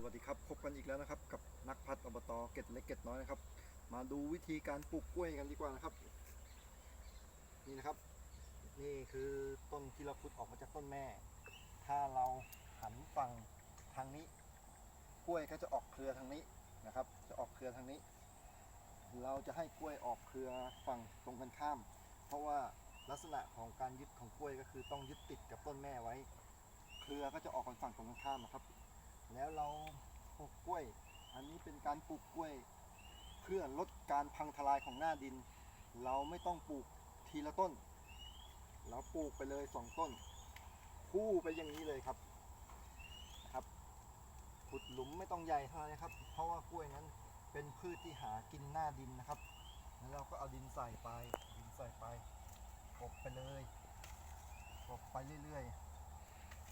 สวัสดีครับพบกันอีกแล้วนะครับ กับนักพัฒอบตเกตเล็กเกตน้อยนะครับ มาดูวิธีการปลูกกล้วยกันดีกว่านะครับ นี่นะครับ นี่คือต้นที่เราขุดออกมาจากต้นแม่ ถ้าเราหันฝั่งทางนี้ กล้วยก็จะออกเครือทางนี้นะครับ จะออกเครือทางนี้ เราจะให้กล้วยออกเครือฝั่งตรงกันข้าม เพราะว่าลักษณะของการยึดของกล้วยก็คือต้องยึดติดกับต้นแม่ไว้ เครือก็จะออกกันฝั่งตรงกันข้ามนะครับ แล้วเราปลูกกล้วย อันนี้เป็นการปลูกกล้วย เพื่อลดการพังทลายของหน้าดิน เราไม่ต้องปลูกทีละต้น เราปลูกไปเลยสองต้น คู่ไปอย่างนี้เลยครับครับ ขุดหลุมไม่ต้องใหญ่เท่าไหร่ครับ เพราะว่ากล้วยนั้นเป็นพืชที่หากินหน้าดินนะครับ แล้วเราก็เอาดินใส่ไป ดินใส่ไปกบไปเลยกบไปเรื่อยๆ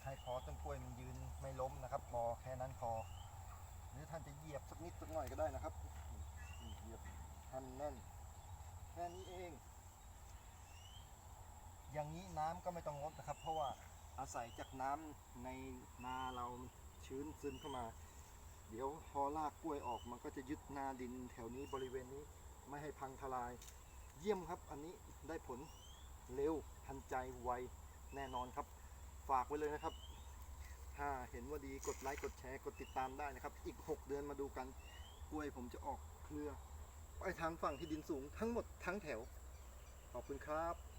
ให้พอต้นกล้วยมันยืนไม่ล้มนะครับพอแค่นั้นพอหรือท่านจะเหยียบสักนิดสักหน่อยก็ได้นะครับเหยียบให้มันแน่นแค่นี้เอง อย่างนี้น้ำก็ไม่ต้องลดนะครับ เพราะว่าอาศัยจากน้ำในนาเราชื้นซึมเข้ามา เดี๋ยวพอรากกล้วยออกมันก็จะยึดหนาดินแถวนี้บริเวณนี้ไม่ให้พังทลาย เยี่ยมครับอันนี้ได้ผลเร็วทันใจไวแน่นอนครับ ฝากไว้เลยนะครับ ถ้าเห็นว่าดีกดไลค์กดแชร์กดติดตามได้นะครับ อีก 6 เดือนมาดูกันกล้วยผมจะออกเครือ ไปทางฝั่งที่ดินสูงทั้งหมดทั้งแถว ขอบคุณครับ